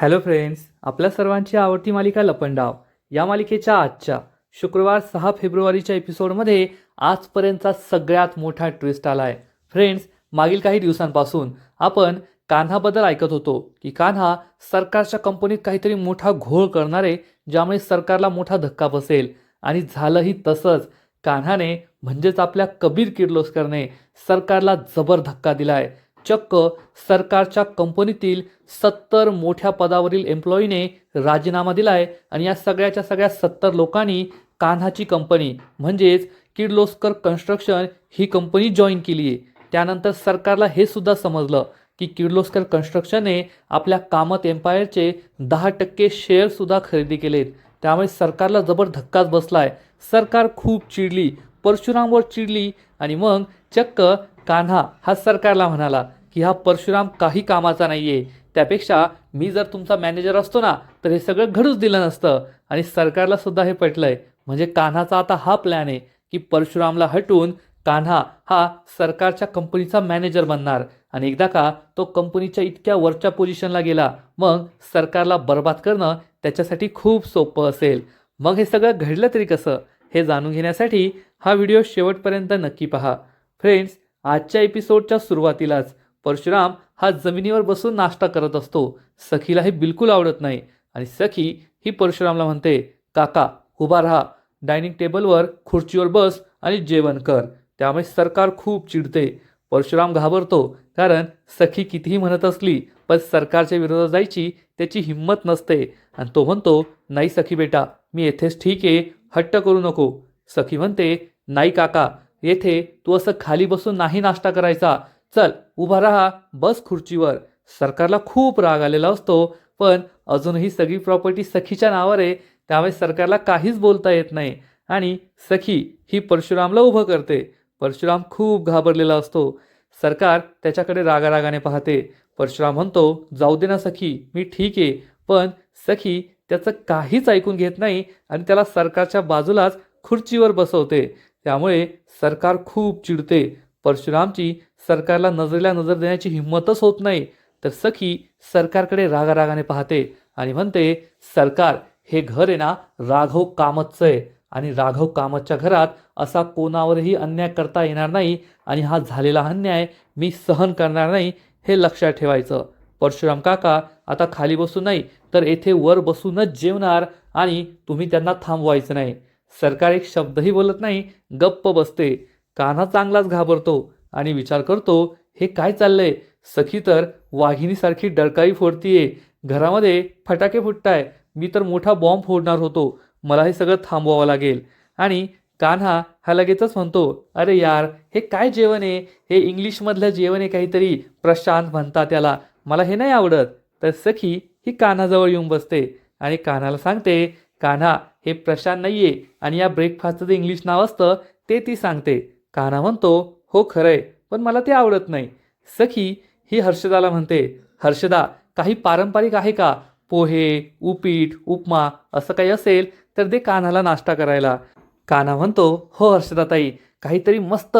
Hello friends आपल्या सर्वांची आवडती मालिका लपंडाव. या मालिकेच्या आजच्या शुक्रवार सहा फेब्रुवारीच्या एपिसोडमध्ये आजपर्यंतचा सगळ्यात मोठा ट्विस्ट आला आहे फ्रेंड्स मागील काही दिवसांपासून आपण कान्हाबद्दल ऐकत होतो की कान्हा सरकारच्या कंपनीत काहीतरी मोठा घोळ करणारे ज्यामुळे सरकारला मोठा धक्का बसेल. आणि झालंही तसंच कान्हाने म्हणजेच आपल्या कबीर किर्लोस्करने सरकारला जबर धक्का दिलाय. चक्क सरकारच्या कंपनीतील सत्तर मोठ्या पदावरील एम्प्लॉईने राजीनामा दिलाय आणि या सगळ्याच्या सगळ्या सत्तर लोकांनी कान्हाची कंपनी म्हणजेच किर्लोस्कर कन्स्ट्रक्शन ही कंपनी जॉईन केली आहे. त्यानंतर सरकारला हे सुद्धा समजलं की किर्लोस्कर कन्स्ट्रक्शनने आपल्या कामत एम्पायरचे दहा टक्के शेअरसुद्धा खरेदी केलेत. त्यामुळे सरकारला जबर धक्काच बसलाय. सरकार खूप चिडली परशुरामवर चिडली आणि मग चक्क कान्हा हा सरकारला म्हणाला की हा परशुराम काही कामाचा नाही आहे त्यापेक्षा मी जर तुमचा मॅनेजर असतो ना तर हे सगळं घडूच दिलं नसतं. आणि सरकारला सुद्धा हे आहे म्हणजे कान्हाचा आता हा प्लॅन आहे की परशुरामला हटवून कान्हा हा सरकारच्या कंपनीचा मॅनेजर बनणार. आणि एकदा का तो कंपनीच्या इतक्या वरच्या पोझिशनला गेला मग सरकारला बर्बाद करणं त्याच्यासाठी खूप सोपं असेल. मग हे सगळं घडलं तरी कसं? हे जाणून घेण्यासाठी हा व्हिडिओ शेवटपर्यंत नक्की पहा. फ्रेंड्स आजच्या एपिसोडच्या सुरुवातीलाच. परशुराम हा जमिनीवर बसून नाश्ता करत असतो. सखीला हे बिलकुल आवडत नाही. आणि सखी ही परशुरामला म्हणते काका उभा राहा. डायनिंग टेबलवर खुर्चीवर बस आणि जेवण कर. त्यामुळे सरकार खूप चिडते. परशुराम घाबरतो कारण सखी कितीही म्हणत असली पण सरकारच्या विरोधात जायची त्याची हिंमत नसते. आणि तो म्हणतो नाही सखी बेटा मी येथेच ठीक आहे. हट्ट करू नको. सखी म्हणते नाही काका येथे तू असं खाली बसून नाही नाश्ता करायचा. चल उभा राहा बस खुर्चीवर. सरकारला खूप राग आलेला असतो पण अजूनही सगळी प्रॉपर्टी सखीच्या नावावर आहे त्यामुळे सरकारला काहीच बोलता येत नाही. आणि सखी ही परशुरामला उभं करते. परशुराम खूप घाबरलेला असतो. सरकार त्याच्याकडे रागारागाने पाहते. परशुराम म्हणतो जाऊ दे ना सखी मी ठीक आहे पण सखी त्याचं काहीच ऐकून घेत नाही आणि त्याला सरकारच्या बाजूलाच खुर्चीवर बसवते. त्यामुळे सरकार खूप चिडते. परशुरामची सरकारला नजरेला नजर देण्याची हिंमतच होत नाही. तर सखी सरकारकडे रागारागाने पाहते आणि म्हणते सरकार हे घर आहे ना राघव कामतचं आहे. आणि राघव कामतच्या घरात असा कोणावरही अन्याय करता येणार नाही आणि हा झालेला अन्याय मी सहन करणार नाही हे लक्षात ठेवायचं. परशुराम काका आता खाली बसून नाही तर येथे वर बसूनच जेवणार आणि तुम्ही त्यांना थांबवायचं नाही. सरकार एक शब्दही बोलत नाही गप्प बसते. कान्हा चांगलाच घाबरतो. आणि विचार करतो हे काय चाललंय? सखी तर वाघिणीसारखी डळकाई फोडतीये. घरामध्ये फटाके फुटताय. मी तर मोठा बॉम्ब फोडणार होतो. मला हे सगळं थांबवावं लागेल. आणि कान्हा हा लगेचच म्हणतो अरे यार हे काय जेवण आहे? हे इंग्लिशमधलं जेवण आहे काहीतरी. प्रशांत म्हणतात त्याला मला हे नाही आवडत. तर सखी ही कान्हाजवळ येऊन बसते आणि कान्हाला सांगते कान्हा हे प्रशांत नाही आहे आणि या ब्रेकफास्टचं जे इंग्लिश नाव असतं ते ती सांगते. कान्हा म्हणतो हो खरंय. पण मला ते आवडत नाही. सखी ही हर्षदाला म्हणते हर्षदा काही पारंपरिक आहे का? पोहे उपीट उपमा असं काही असेल तर दे कान्हाला नाश्ता करायला. कान्हा म्हणतो हो हर्षदाताई काहीतरी मस्त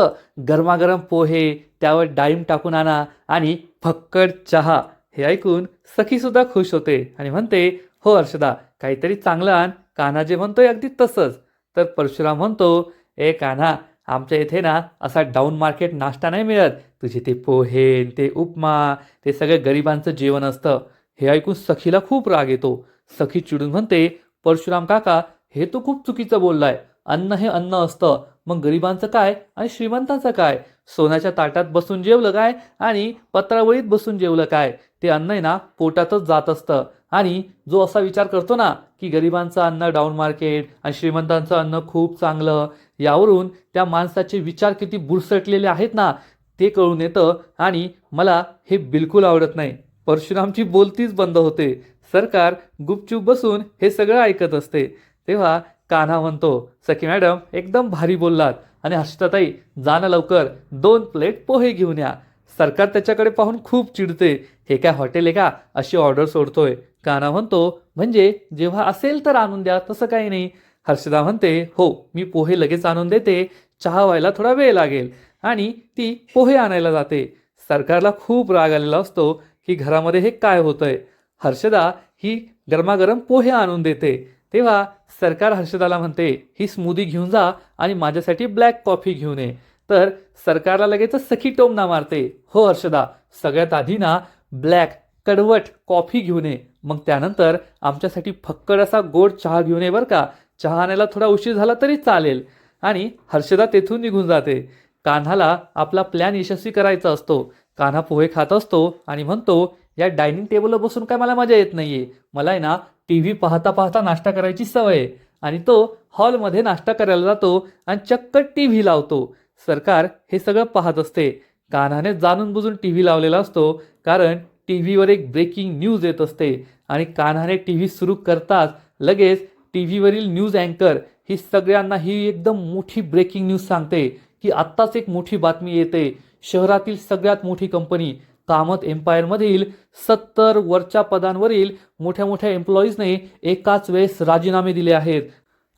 गरमागरम पोहे त्यावर डाळिंब टाकून आणा आणि फक्कड चहा. हे ऐकून सखीसुद्धा खुश होते आणि म्हणते हो हर्षदा काहीतरी चांगलं आण. कान्हा जे म्हणतोय अगदी तसंच. तर परशुराम म्हणतो ए कान्हा आमच्या इथे ना असा डाऊन मार्केट नाश्ता नाही मिळत. तुझे ते पोहे ते उपमा ते सगळं गरिबांचं जेवण असतं. हे ऐकून सखीला खूप राग येतो. सखी चिडून म्हणते परशुराम काका हे तो खूप चुकीचं बोललाय. अन्न हे अन्न असतं. मग गरिबांचं काय आणि श्रीमंतांचं काय? सोन्याच्या ताटात बसून जेवलं काय आणि पत्रावळीत बसून जेवलं काय? ते अन्न आहे ना पोटातच जात असतं. आणि जो असा विचार करतो ना की गरिबांचं अन्न डाऊन मार्केट आणि श्रीमंतांचं अन्न खूप चांगलं यावरून त्या माणसाचे विचार किती बुरसटलेले आहेत ना ते कळून येतं. आणि मला हे बिलकुल आवडत नाही. परशुरामची बोलतीच बंद होते. सरकार गुपचूप बसून हे सगळं ऐकत असते. तेव्हा कान्हा म्हणतो सखी मॅडम एकदम भारी बोललात. आणि हर्षताताई जाणं लवकर. दोन प्लेट पोहे घेऊन या. सरकार त्याच्याकडे पाहून खूप चिडते. हे काय हॉटेल आहे का? अशी ऑर्डर सोडतोय. कान्हा म्हणतो म्हणजे जेव्हा असेल तर आणून द्या तसं काही नाही. हर्षदा म्हणते हो मी पोहे लगेच आणून देते चहा व्हायला थोडा वेळ लागेल. आणि ती पोहे आणायला जाते. सरकारला खूप राग आलेला असतो की घरामध्ये हे काय होतंय. हर्षदा ही गरमागरम पोहे आणून देते. तेव्हा सरकार हर्षदाला म्हणते ही स्मूदी घेऊन जा आणि माझ्यासाठी ब्लॅक कॉफी घेऊन ये. तर सरकारला लगेच सखी टोमना मारते. हो हर्षदा सगळ्यात आधी ना ब्लॅक कडवट कॉफी घेऊन ये. मग त्यानंतर आमच्यासाठी फक्कड असा गोड चहा घेऊन ये बरं का. चहा आणायला थोडा उशीर झाला तरी चालेल. आणि हर्षदा तेथून निघून जाते. कान्हाला आपला प्लॅन यशस्वी करायचा असतो. कान्हा पोहे खात असतो आणि म्हणतो या डायनिंग टेबलवर बसून काय मला मजा येत नाही आहे मला आहे ना टी व्ही पाहता पाहता नाश्ता करायची सवय आहे. आणि तो हॉलमध्ये नाश्ता करायला जातो आणि चक्क टी व्ही लावतो. सरकार हे सगळं पाहत असते. कान्हाने जाणून बुजून टी व्ही लावलेला असतो. कारण टी व्हीवर एक ब्रेकिंग न्यूज येत असते आणि कान्हाने टी व्ही सुरू करताच लगेच टी व्हीवरील न्यूज अँकर ही सगळ्यांना ही एकदम मोठी ब्रेकिंग न्यूज सांगते की आत्ताच एक मोठी बातमी येते. शहरातील सगळ्यात मोठी कंपनी कामत एम्पायरमधील सत्तर वरच्या पदांवरील मोठ्या मोठ्या एम्प्लॉईजने एकाच वेळेस राजीनामे दिले आहेत.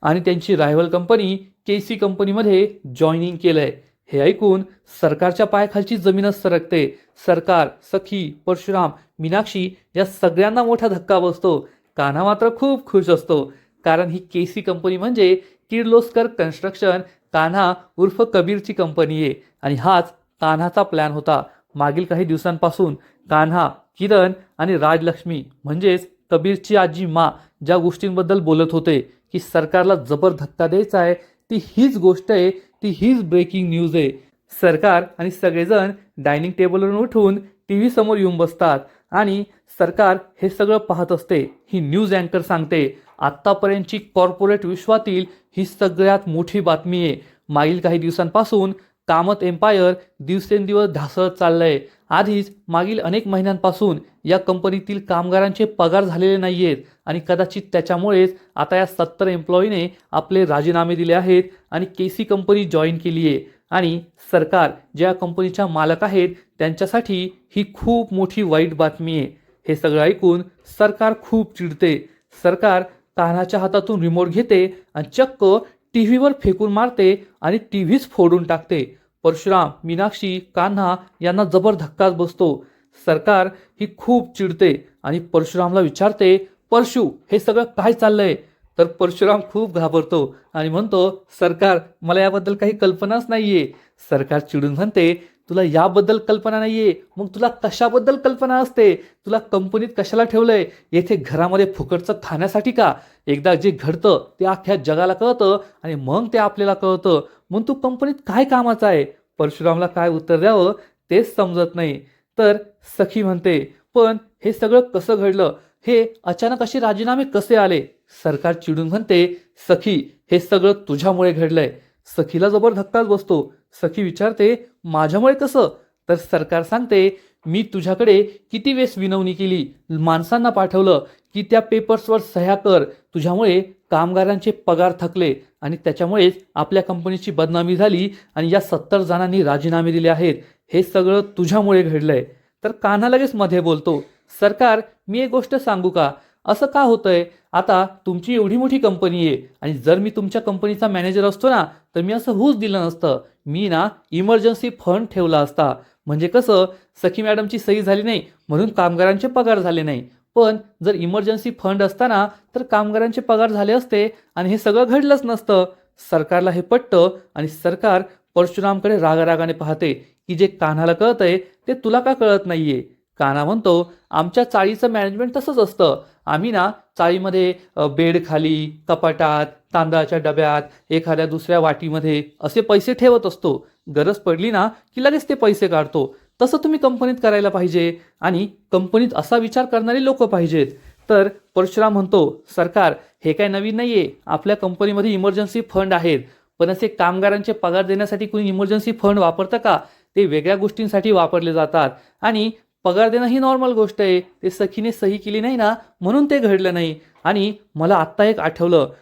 आणि त्यांची रायव्हल कंपनी के सी कंपनीमध्ये जॉईनिंग केलंय. हे ऐकून सरकारच्या पायाखालची जमीनच सरकते. सरकार सखी परशुराम मीनाक्षी या सगळ्यांना मोठा धक्का बसतो. कान्हा मात्र खूप खुश असतो. कारण ही केसी कंपनी म्हणजे किर्लोस्कर कन्स्ट्रक्शन. कान्हा उर्फ कबीरची कंपनी आहे. आणि हाच कान्हाचा प्लॅन होता. मागील काही दिवसांपासून कान्हा किरण आणि राजलक्ष्मी म्हणजेच कबीरची आजी मा ज्या गोष्टींबद्दल बोलत होते की सरकारला जबर धक्का द्यायचा आहे ती हीच गोष्ट आहे ती हीच ब्रेकिंग न्यूज आहे. सरकार आणि सगळेजण डायनिंग टेबलवरून उठून टी व्ही समोर येऊन बसतात आणि सरकार हे सगळं पाहत असते. ही न्यूज अँकर सांगते आत्तापर्यंतची कॉर्पोरेट विश्वातील ही सगळ्यात मोठी बातमी आहे. मागील काही दिवसांपासून कामत एम्पायर दिवसेंदिवस ढासळत चाललंय. आधीच मागील अनेक महिन्यांपासून या कंपनीतील कामगारांचे पगार झालेले नाही आहेत आणि कदाचित त्याच्यामुळेच आता या सत्तर एम्प्लॉईने आपले राजीनामे दिले आहेत आणि के सी कंपनी जॉईन केली आहे. आणि सरकार ज्या कंपनीच्या मालक आहेत त्यांच्यासाठी ही खूप मोठी वाईट बातमी आहे. हे सगळं ऐकून सरकार खूप चिडते. सरकार कानाच्या हातातून रिमोट घेते आणि चक्क टी व्हीवर फेकून मारते आणि टी व्हीच फोडून टाकते. परशुराम मीनाक्षी कान्हा यांना जबर धक्काच बसतो. सरकार ही खूप चिडते आणि परशुरामला विचारते परशु हे सगळं काय चाललंय? तर परशुराम खूप घाबरतो आणि म्हणतो सरकार मला याबद्दल काही कल्पनाच नाहीये. सरकार चिडून म्हणते तुला याबद्दल कल्पना नाहीये. मग तुला कशाबद्दल कल्पना असते? तुला कंपनीत कशाला ठेवलंय? येथे घरामध्ये फुकटचं खाण्यासाठी का? एकदा जे घडतं ते अख्ख्या जगाला कळतं आणि मग ते आपल्याला कळतं. मग तू कंपनीत काय कामाचा आहे? परशुरामला काय उत्तर द्यावं? तेच समजत नाही. तर सखी म्हणते पण हे सगळं कसं घडलं? हे अचानक असे राजीनामे कसे आले? सरकार चिडून म्हणते सखी हे सगळं तुझ्यामुळे घडलंय. सखीला जबर धक्काच बसतो. सखी विचारते माझ्यामुळे कसं? तर सरकार सांगते मी तुझ्याकडे किती वेळेस विनवणी केली? माणसांना पाठवलं की त्या पेपर्सवर सह्या कर. तुझ्यामुळे कामगारांचे पगार थकले आणि त्याच्यामुळेच आपल्या कंपनीची बदनामी झाली आणि या सत्तर जणांनी राजीनामे दिले आहेत. हे सगळं तुझ्यामुळे घडलंय. तर कान्हा लगेच मध्ये बोलतो सरकार मी एक गोष्ट सांगू का? असं का होतंय? आता तुमची एवढी मोठी कंपनी आहे आणि जर मी तुमच्या कंपनीचा मॅनेजर असतो ना तर मी असं होऊच दिलं नसतं. मी ना इमर्जन्सी फंड ठेवला असता. म्हणजे कसं सखी मॅडमची सही झाली नाही म्हणून कामगारांचे पगार झाले नाही. पण जर इमर्जन्सी फंड असताना तर कामगारांचे पगार झाले असते आणि हे सगळं घडलंच नसतं. सरकारला हे पटतं आणि सरकार परशुरामकडे रागारागाने पाहते की जे कान्हाला आहे ते तुला का कळत नाहीये? कान्हा म्हणतो आमच्या चाळीचं मॅनेजमेंट तसंच असतं. आम्ही ना चाळीमध्ये बेडखाली कपाटात तांदळाच्या डब्यात एखाद्या दुसऱ्या वाटीमध्ये असे पैसे ठेवत असतो. गरज पडली ना की लगेच ते पैसे काढतो. तसं तुम्ही कंपनीत करायला पाहिजे आणि कंपनीत असा विचार करणारे लोक पाहिजेत. तर परशुराम म्हणतो सरकार हे काय नवीन नाही आहे आपल्या कंपनीमध्ये इमर्जन्सी फंड आहेत. पण असे कामगारांचे पगार देण्यासाठी कोणी इमर्जन्सी फंड वापरतं का? ते वेगळ्या गोष्टींसाठी वापरले जातात आणि पगार देणं ही नॉर्मल गोष्ट आहे. ते सखीने सही केली नाही ना म्हणून ते घडलं नाही. आणि मला आत्ता एक आठवलं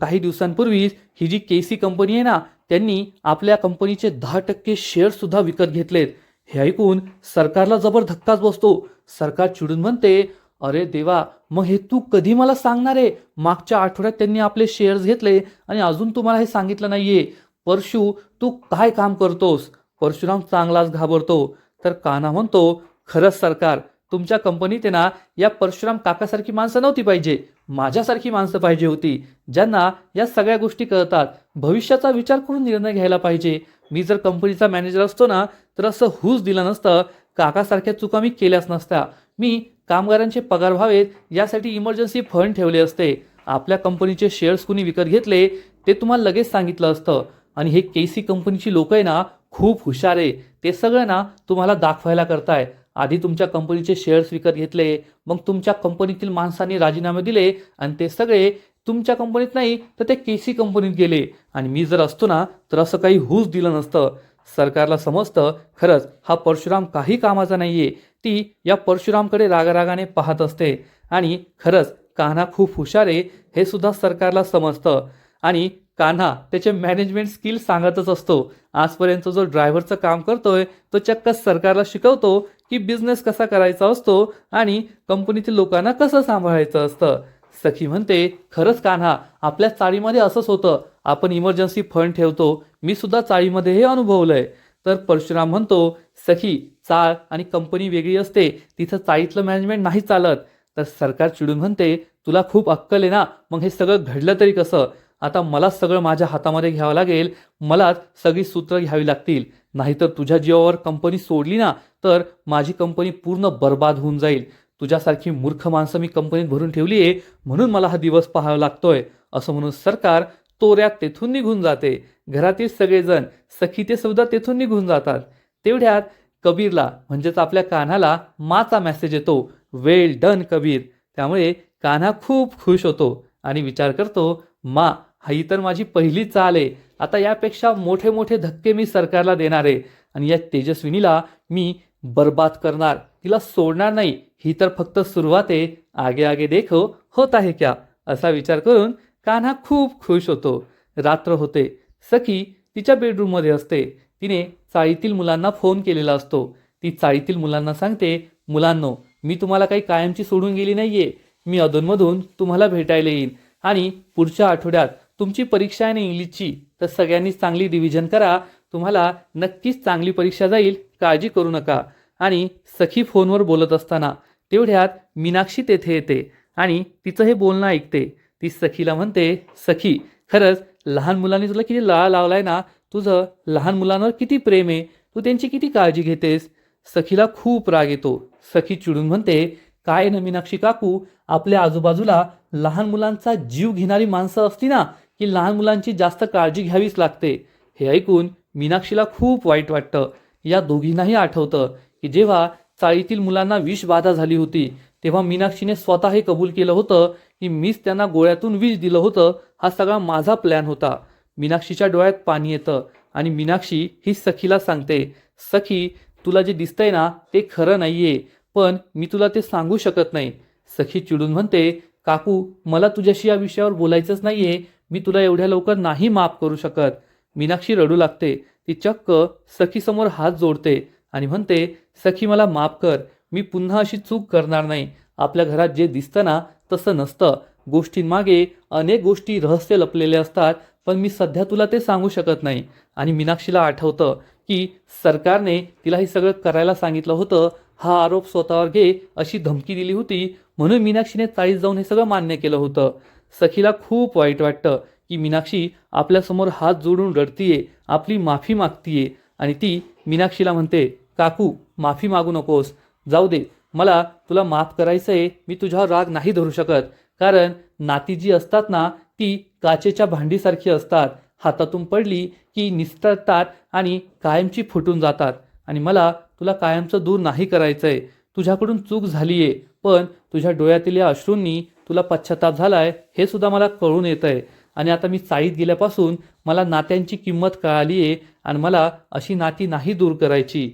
काही दिवसांपूर्वीच ही जी के सी कंपनी आहे ना त्यांनी आपल्या कंपनीचे दहा टक्के शेअरसुद्धा विकत घेतलेत. हे ऐकून सरकारला जबर धक्काच बसतो. सरकार चिडून म्हणते अरे देवा मग हे तू कधी मला सांगणार आहे? मागच्या आठवड्यात त्यांनी आपले शेअर्स घेतले आणि अजून तुम्हाला हे सांगितलं नाहीये. परशु तू काय काम करतोस? परशुराम चांगलाच घाबरतो. तर काना म्हणतो खरंच सरकार तुमच्या कंपनीत आहे ना या परशुराम काकासारखी माणसं नव्हती पाहिजे. माझ्यासारखी माणसं पाहिजे होती ज्यांना या सगळ्या गोष्टी कळतात. भविष्याचा विचार करून निर्णय घ्यायला पाहिजे? मी जर कंपनीचा मॅनेजर असतो ना तर असं हूस दिलं नसतं. काकासारख्या चुका मी केल्याच नसत्या. मी कामगारांचे पगार व्हावेत यासाठी इमर्जन्सी फंड ठेवले असते. आपल्या कंपनीचे शेअर्स कुणी विकत घेतले ते तुम्हाला लगेच सांगितलं असतं. आणि हे केसी कंपनीची लोक आहे ना खूप हुशार आहे. ते सगळं ना तुम्हाला दाखवायला करताय. आधी तुमच्या कंपनीचे शेअर्स विकत घेतले मग तुमच्या कंपनीतील माणसांनी राजीनामे दिले आणि ते सगळे तुमच्या कंपनीत नाही तर ते के सी कंपनीत गेले. आणि मी जर असतो ना तर असं काही हूच दिलं नसतं. सरकारला समजतं खरंच हा परशुराम काही कामाचा नाही आहे ती या परशुरामकडे रागारागाने पाहत असते. आणि खरंच कान्हा खूप हुशार आहे हे सुद्धा सरकारला समजतं. आणि कान्हा त्याचे मॅनेजमेंट स्किल सांगतच असतो. आजपर्यंत जो ड्रायव्हरचं काम करतोय तो चक्क सरकारला शिकवतो की बिझनेस कसा करायचा असतो आणि कंपनीतील लोकांना कसं सांभाळायचं असतं. सखी म्हणते खरंच कान्हा आपल्या चाळीमध्ये असंच होतं. आपण इमर्जन्सी फंड ठेवतो. मी सुद्धा चाळीमध्ये हे अनुभवलंय. तर परशुराम म्हणतो सखी चाळ आणि कंपनी वेगळी असते. तिथं चाळीतलं मॅनेजमेंट नाही चालत. तर सरकार चिडून म्हणते तुला खूप अक्कल आहे ना? मग हे सगळं घडलं तरी कसं? आता मलाच सगळं माझ्या हातामध्ये घ्यावं लागेल मलाच सगळी सूत्र घ्यावी लागतील. नाहीतर तुझ्या जीवावर कंपनी सोडली ना तर माझी कंपनी पूर्ण बर्बाद होऊन जाईल. तुझ्यासारखी मूर्ख माणसं मी कंपनीत भरून ठेवली आहे म्हणून मला हा दिवस पाहावा लागतोय. असं म्हणून सरकार तोऱ्यात तेथून निघून जाते. घरातील सगळेजण सखी ते सुद्धा तेथून निघून जातात. तेवढ्यात कबीरला म्हणजेच आपल्या कान्हाला माचा मेसेज येतो. Well done Kabir. त्यामुळे कान्हा खूप खुश होतो आणि विचार करतो मा ही तर माझी पहिली चाल आहे. आता यापेक्षा मोठे मोठे धक्के मी सरकारला देणार आहे. आणि या तेजस्विनीला मी बर्बाद करणार. तिला सोडणार नाही. ही तर फक्त सुरुवात आहे. आगे आगे देखो होत आहे क्या? असा विचार करून कान्हा खूप खुश होतो. रात्र होते. सखी तिच्या बेडरूममध्ये असते. तिने चाळीतील मुलांना फोन केलेला असतो. ती चाळीतील मुलांना सांगते मुलांनो मी तुम्हाला काही कायमची सोडून गेली नाही आहे मी अधूनमधून तुम्हाला भेटायला येईन. आणि पुढच्या आठवड्यात तुमची परीक्षा आहे ना इंग्लिशची तर सगळ्यांनी चांगली डिव्हिजन करा. तुम्हाला नक्कीच चांगली परीक्षा जाईल. काळजी करू नका. आणि सखी फोनवर बोलत असताना तेवढ्यात मीनाक्षी तेथे येते आणि तिचं हे बोलणं ऐकते. ती सखीला म्हणते सखी खरंच लहान मुलांनी तुला किती लळा लावलाय ना? तुझं लहान मुलांवर किती प्रेम आहे? तू त्यांची किती काळजी घेतेस? सखीला खूप राग येतो. सखी चिडून म्हणते काय न मीनाक्षी काकू? आपल्या आजूबाजूला लहान मुलांचा जीव घेणारी माणसं असती ना? की लहान मुलांची जास्त काळजी घ्यावीच लागते. हे ऐकून मीनाक्षीला खूप वाईट वाटतं. या दोघींनाही आठवतं की जेव्हा चाळीतील मुलांना विषबाधा झाली होती तेव्हा मीनाक्षीने स्वतः हे कबूल केलं होतं की मीच त्यांना गोळ्यातून विष दिलं होतं हा सगळा माझा प्लॅन होता. मीनाक्षीच्या डोळ्यात पाणी येतं आणि मीनाक्षी ही सखीला सांगते सखी तुला जे दिसतंय ना ते खरं नाहीये पण मी तुला ते सांगू शकत नाही. सखी चिडून म्हणते काकू मला तुझ्याशी या विषयावर बोलायचंच नाहीये मी तुला एवढ्या लवकर नाही माफ करू शकत. मीनाक्षी रडू लागते. ती चक्क सखीसमोर हात जोडते आणि म्हणते सखी मला माफ कर. मी पुन्हा अशी चूक करणार नाही. आपल्या घरात जे दिसतं ना तसं नसतं. गोष्टींमागे अनेक गोष्टी रहस्य लपलेले असतात पण मी सध्या तुला ते सांगू शकत नाही. आणि मीनाक्षीला आठवतं की सरकारने तिला हे सगळं करायला सांगितलं होतं. हा आरोप स्वतःवर घे अशी धमकी दिली होती. म्हणून मीनाक्षीने चाळीस जाऊन हे सगळं मान्य केलं होतं. सखीला खूप वाईट वाटतं की मीनाक्षी आपल्यासमोर हात जोडून रडतीये आपली माफी मागतीये. आणि ती मीनाक्षीला म्हणते काकू माफी मागू नकोस. जाऊ दे. मला तुला माफ करायचं आहे मी तुझ्यावर राग नाही धरू शकत. कारण नाती जी असतात ना ती काचेच्या भांडीसारखी असतात. हातातून पडली की निसटतात आणि कायमची फुटून जातात. आणि मला तुला कायमचं दूर नाही करायचं आहे तुझ्याकडून चूक झालीये. पण तुझ्या डोळ्यातील या अश्रूंनी तुला पश्चाताप झालाय हे सुद्धा मला कळून येत आहे आणि आता मी चाळीत गेल्यापासून मला नात्यांची किंमत कळाली आहे आणि मला अशी नाती नाही दूर करायची.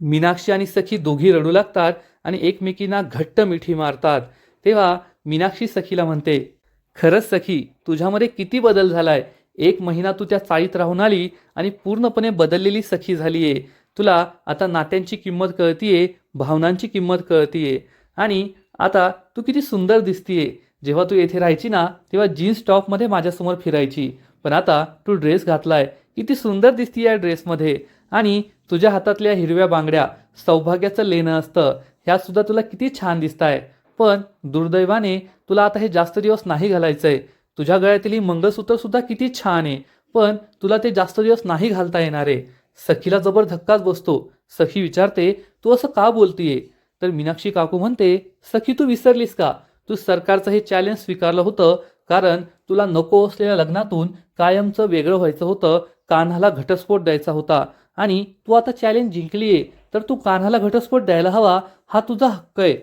मीनाक्षी आणि सखी दोघी रडू लागतात आणि एकमेकींना घट्ट मिठी मारतात. तेव्हा मीनाक्षी सखीला म्हणते खरंच सखी तुझ्यामध्ये किती बदल झालाय? एक महिना तू त्या चाळीत राहून आली आणि पूर्णपणे बदललेली सखी झाली आहे. तुला आता नात्यांची किंमत कळतीये भावनांची किंमत कळतीये. आणि आता तू किती सुंदर दिसतीये. जेव्हा तू येथे राहायची ना तेव्हा जीन्स टॉपमध्ये माझ्यासमोर फिरायची. पण आता तू ड्रेस घातलाय. किती सुंदर दिसती या ड्रेसमध्ये. आणि तुझ्या हातातल्या हिरव्या बांगड्या सौभाग्याचं लेणं असतं. ह्या सुद्धा तुला किती छान दिसताय. पण दुर्दैवाने तुला आता हे जास्त दिवस नाही घालायचंय. तुझ्या गळ्यातील ही मंगळसूत्र सुद्धा किती छान आहे. पण तुला ते जास्त दिवस नाही घालता येणार आहे. सखीला जबर धक्काच बसतो. सखी विचारते तू असं का बोलतीये? तर मीनाक्षी काकू म्हणते सखी तू विसरलीस का? तू सरकारचं हे चॅलेंज स्वीकारलं होतं कारण तुला नको असलेल्या लग्नातून कायमचं वेगळं व्हायचं होतं कान्हाला घटस्फोट द्यायचा होता. आणि तू आता चॅलेंज जिंकलीये तर तू कान्हाला घटस्फोट द्यायला हवा हा तुझा हक्क आहे.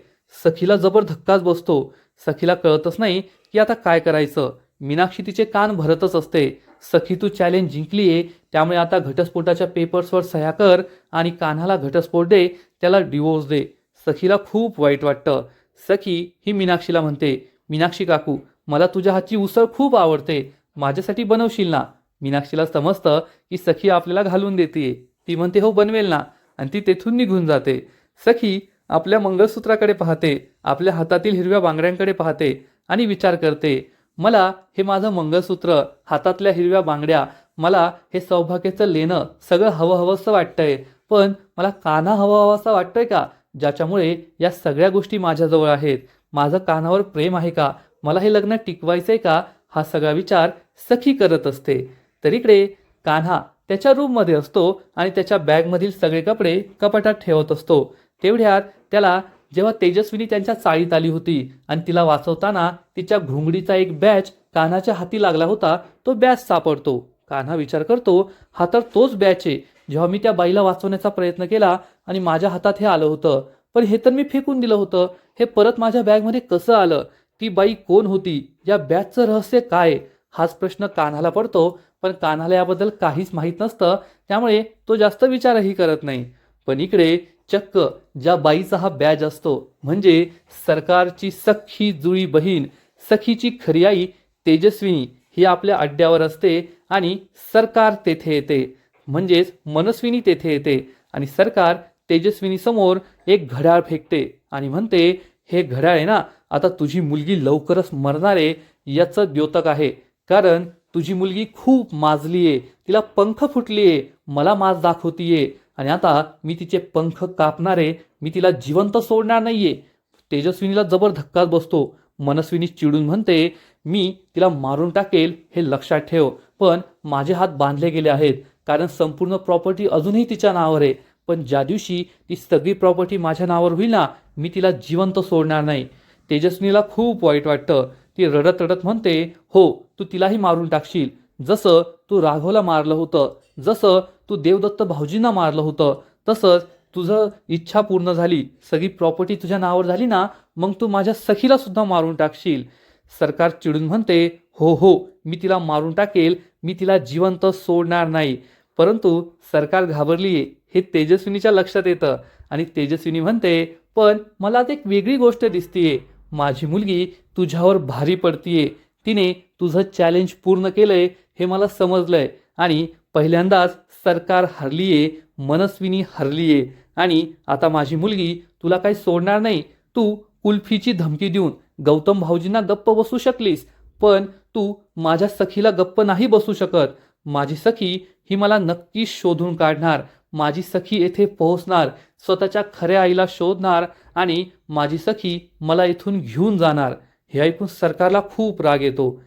सखीला जबर धक्काच बसतो. सखीला कळतच नाही की आता काय करायचं. मीनाक्षी तिचे कान भरतच असते. सखी तू चॅलेंज जिंकलीये त्यामुळे आता घटस्फोटाच्या पेपर्सवर सह्या कर आणि कान्हाला घटस्फोट दे त्याला डिवोर्स दे. सखीला खूप वाईट वाटतं. सखी ही मीनाक्षीला म्हणते मीनाक्षी काकू मला तुझ्या हातची उसळ खूप आवडते. माझ्यासाठी बनवशील ना? मीनाक्षीला समजतं की सखी आपल्याला घालून देते ती म्हणते हो बनवेल ना. आणि ती तेथून निघून जाते. सखी आपल्या मंगळसूत्राकडे पाहते आपल्या हातातील हिरव्या बांगड्यांकडे पाहते आणि विचार करते मला हे माझं मंगळसूत्र हातातल्या हिरव्या बांगड्या मला हे सौभाग्याचं लेणं सगळं हवं हवंसं वाटतंय. पण मला काना हवा हवासा वाटतोय का? ज्याच्यामुळे या सगळ्या गोष्टी माझ्याजवळ आहेत. माझं कानावर प्रेम आहे का? मला हे लग्न टिकवायचं आहे का? हा सगळा विचार सखी करत असते. तर इकडे कान्हा त्याच्या रूममध्ये असतो आणि त्याच्या बॅगमधील सगळे कपडे कपाटात ठेवत असतो. तेवढ्यात त्याला जेव्हा तेजस्विनी त्यांच्या चाळीत आली होती आणि तिला वाचवताना तिच्या घुंगडीचा एक बॅच कान्हाच्या हाती लागला होता तो बॅच सापडतो. कान्हा विचार करतो हा तर तोच बॅच आहे. जेव्हा मी त्या बाईला वाचवण्याचा प्रयत्न केला आणि माझ्या हातात हे आलं होतं पण हे तर मी फेकून दिलं होतं. हे परत माझ्या बॅगमध्ये कसं आलं? ती बाई कोण होती? या बॅचचं रहस्य काय? हाच प्रश्न कान्हाला पडतो पण कान्हाला याबद्दल काहीच माहीत नसतं त्यामुळे तो जास्त विचारही करत नाही. पण इकडे चक्क ज्या बाईचा हा बॅज असतो म्हणजे सरकारची सख्खी जुळी बहीण सखीची खरी आई तेजस्विनी ही आपल्या अड्ड्यावर असते आणि सरकार तेथे येते. म्हणजेच मनस्विनी तेथे येते आणि सरकार तेजस्विनीसमोर एक घड्याळ फेकते आणि म्हणते हे घड्याळ आहे ना आता तुझी मुलगी लवकरच मरणार आहे याचं द्योतक आहे. कारण तुझी मुलगी खूप माजली आहे तिला पंख फुटली आहे मला माज दाखवतीये आणि आता मी तिचे पंख कापणारे मी तिला जिवंत सोडणार नाहीये. तेजस्विनीला जबर धक्काच बसतो. मनस्विनी चिडून म्हणते मी तिला मारून टाकेल हे लक्षात ठेव. पण माझे हात बांधले गेले आहेत. कारण संपूर्ण प्रॉपर्टी अजूनही तिच्या नावावर आहे. पण ज्या दिवशी ती सगळी प्रॉपर्टी माझ्या नावावर होईल ना मी तिला जिवंत सोडणार नाही. तेजस्वीला खूप वाईट वाटतं. ती रडत रडत म्हणते हो तू तिलाही मारून टाकशील. जसं तू राघवला मारलं होतं जसं तू देवदत्त भाऊजींना मारलं होतं तसंच तुझं इच्छा पूर्ण झाली. सगळी प्रॉपर्टी तुझ्या नावावर झाली ना मग तू माझ्या सखीला सुद्धा मारून टाकशील. सरकार चिडून म्हणते हो हो मी तिला मारून टाकेल मी तिला जिवंत सोडणार नाही. परंतु सरकार घाबरलीये हे तेजस्विनीच्या लक्षात येतं. आणि तेजस्विनी म्हणते पण मला आता एक वेगळी गोष्ट दिसतीये. माझी मुलगी तुझ्यावर भारी पडतीये. तिने तुझं चॅलेंज पूर्ण केलंय हे मला समजलंय. आणि पहिल्यांदाच सरकार हरलीये मनस्विनी हरलीये. आणि आता माझी मुलगी तुला काही सोडणार नाही. तू कुल्फीची धमकी देऊन गौतम भाऊजींना गप्प बसू शकलीस. पण तू माझ्या सखीला गप्प नाही बसू शकत. माझी सखी ही मला नक्कीच शोधून काढणार. माझी सखी येथे पोहोचणार. स्वतःच्या खऱ्या आईला शोधणार आणि माझी सखी मला इथून घेऊन जाणार. हे ऐकून सरकारला खूप राग येतो.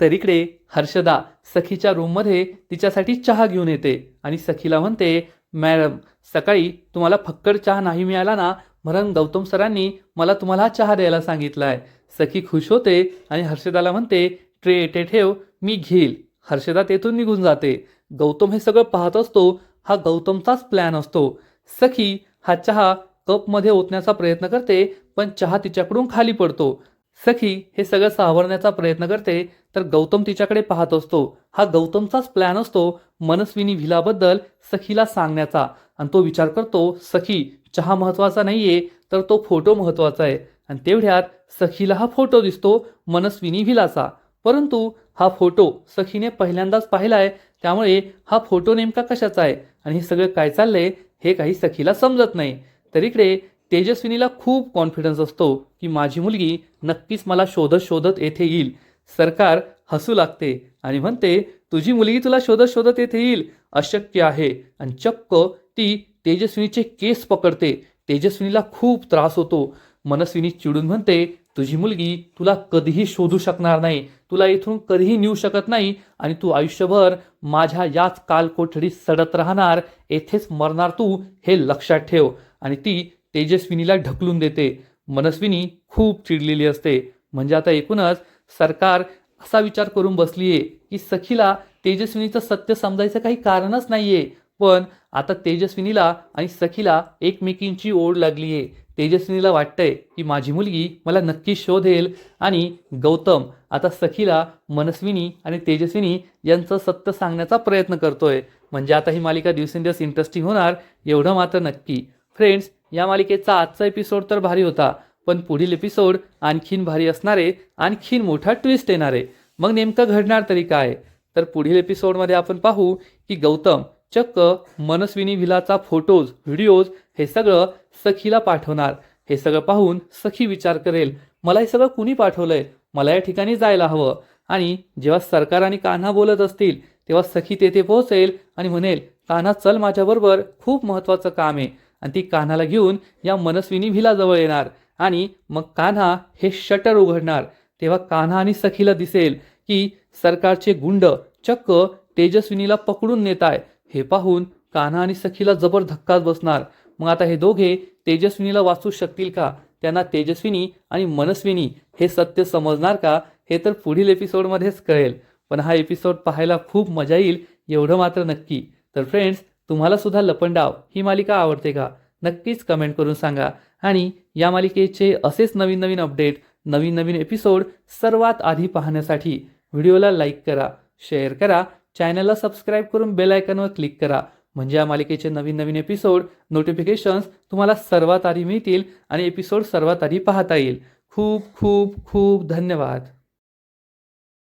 तर इकडे हर्षदा सखीच्या रूममध्ये तिच्यासाठी चहा घेऊन येते आणि सखीला म्हणते मॅडम सकाळी तुम्हाला फक्कड चहा नाही मिळाला ना? म्हणून गौतम सरांनी मला तुम्हाला चहा द्यायला सांगितला आहे सखी खुश होते आणि हर्षदाला म्हणते ट्रे येथे ठेव मी घेईल. हर्षदा तेथून निघून जाते. गौतम हे सगळं पाहत असतो. हा गौतमचाच प्लॅन असतो. सखी हा चहा कपमध्ये ओतण्याचा प्रयत्न करते पण चहा तिच्याकडून खाली पडतो. सखी हे सगळं सावरण्याचा प्रयत्न करते तर गौतम तिच्याकडे पाहत असतो. हा गौतमचाच प्लॅन असतो मनस्विनी व्हिलाबद्दल सखीला सांगण्याचा. आणि तो विचार करतो सखी चहा महत्त्वाचा नाहीये तर तो फोटो महत्त्वाचा आहे. आणि तेवढ्यात सखीला हा फोटो दिसतो मनस्विनी व्हिलाचा परंतु हा फोटो सखीने पहिल्यांदाच पाहिलाय त्यामुळे हा फोटो नेमका कशाचा आहे आणि हे सगळं काय चाललंय हे काही सखीला समजत नाही. तर इकडे तेजस्विनीला खूप कॉन्फिडन्स असतो की माझी मुलगी नक्कीच मला शोधत शोधत येथे येईल. सरकार हसू लागते आणि म्हणते तुझी मुलगी तुला शोधत शोधत येथे येईल अशक्य आहे. आणि चक्क ती तेजस्विनीचे केस पकडते. तेजस्विनीला खूप त्रास होतो. मनस्विनी चिडून म्हणते तुझी मुलगी तुला कधीही शोधू शकणार नाही तुला इथून कधीही नेऊ शकत नाही आणि तू आयुष्यभर माझ्या याच कालकोठडीत सडत राहणार येथेच मरणार तू हे लक्षात ठेव. आणि ती तेजस्विनीला ढकलून देते. मनस्विनी खूप चिडलेली असते. म्हणजे आता एकूणच सरकार असा विचार करून बसलीये की सखीला तेजस्विनीचं सत्य समजायचं काही कारणच नाहीये. पण आता तेजस्विनीला आणि सखीला एकमेकींची ओढ लागलीये. तेजस्विनीला वाटतंय की माझी मुलगी मला नक्की शोधेल आणि गौतम आता सखीला मनस्विनी आणि तेजस्विनी यांचं सत्य सांगण्याचा प्रयत्न करतोय. म्हणजे आता ही मालिका दिवसेंदिवस इंटरेस्टिंग होणार एवढं मात्र नक्की. फ्रेंड्स या मालिकेचा आजचा एपिसोड तर भारी होता पण पुढील एपिसोड आणखीन भारी असणारे आणखीन मोठा ट्विस्ट येणारे. मग नेमकं घडणार तरी काय? तर पुढील एपिसोडमध्ये आपण पाहू की गौतम चक्क मनस्विनी व्हिलाचा फोटोज व्हिडिओज हे सगळं सखीला पाठवणार. हे सगळं पाहून सखी विचार करेल मला हे सगळं कुणी पाठवलंय? मला या ठिकाणी जायला हवं. आणि जेव्हा सरकार आणि कान्हा बोलत असतील तेव्हा सखी तेथे पोहोचेल आणि म्हणेल कान्हा चल माझ्याबरोबर खूप महत्त्वाचं काम आहे. आणि ती कान्हाला घेऊन या मनस्विनी भिलाजवळ येणार. आणि मग कान्हा हे शटर उघडणार. तेव्हा कान्हा आणि सखीला दिसेल की सरकारचे गुंड चक्क तेजस्विनीला पकडून नेत आहे हे पाहून कान्हा आणि सखीला जबर धक्काच बसणार. मग आता हे दोघे तेजस्विनीला वाचू शकतील का? त्यांना तेजस्विनी आणि मनस्विनी हे सत्य समजणार का? हे तर पुढील एपिसोडमध्येच कळेल. पण हा एपिसोड पाहायला खूप मजा येईल एवढं मात्र नक्की. तर फ्रेंड्स तुम्हाला सुद्धा लपंडाव ही मालिका आवडते का? नक्कीच कमेंट करून सांगा. आणि या मालिकेचे असेच नवीन नवीन अपडेट नवीन नवीन एपिसोड सर्वात आधी पाहण्यासाठी व्हिडिओला लाईक करा शेअर करा चॅनलला सबस्क्राईब करून बेल आयकॉनवर क्लिक करा. म्हणजे या मालिकेचे नवीन नवीन एपिसोड नोटिफिकेशन्स तुम्हाला सर्वात आधी मिळतील आणि एपिसोड सर्वात आधी पाहता येईल. खूप खूप खूप धन्यवाद.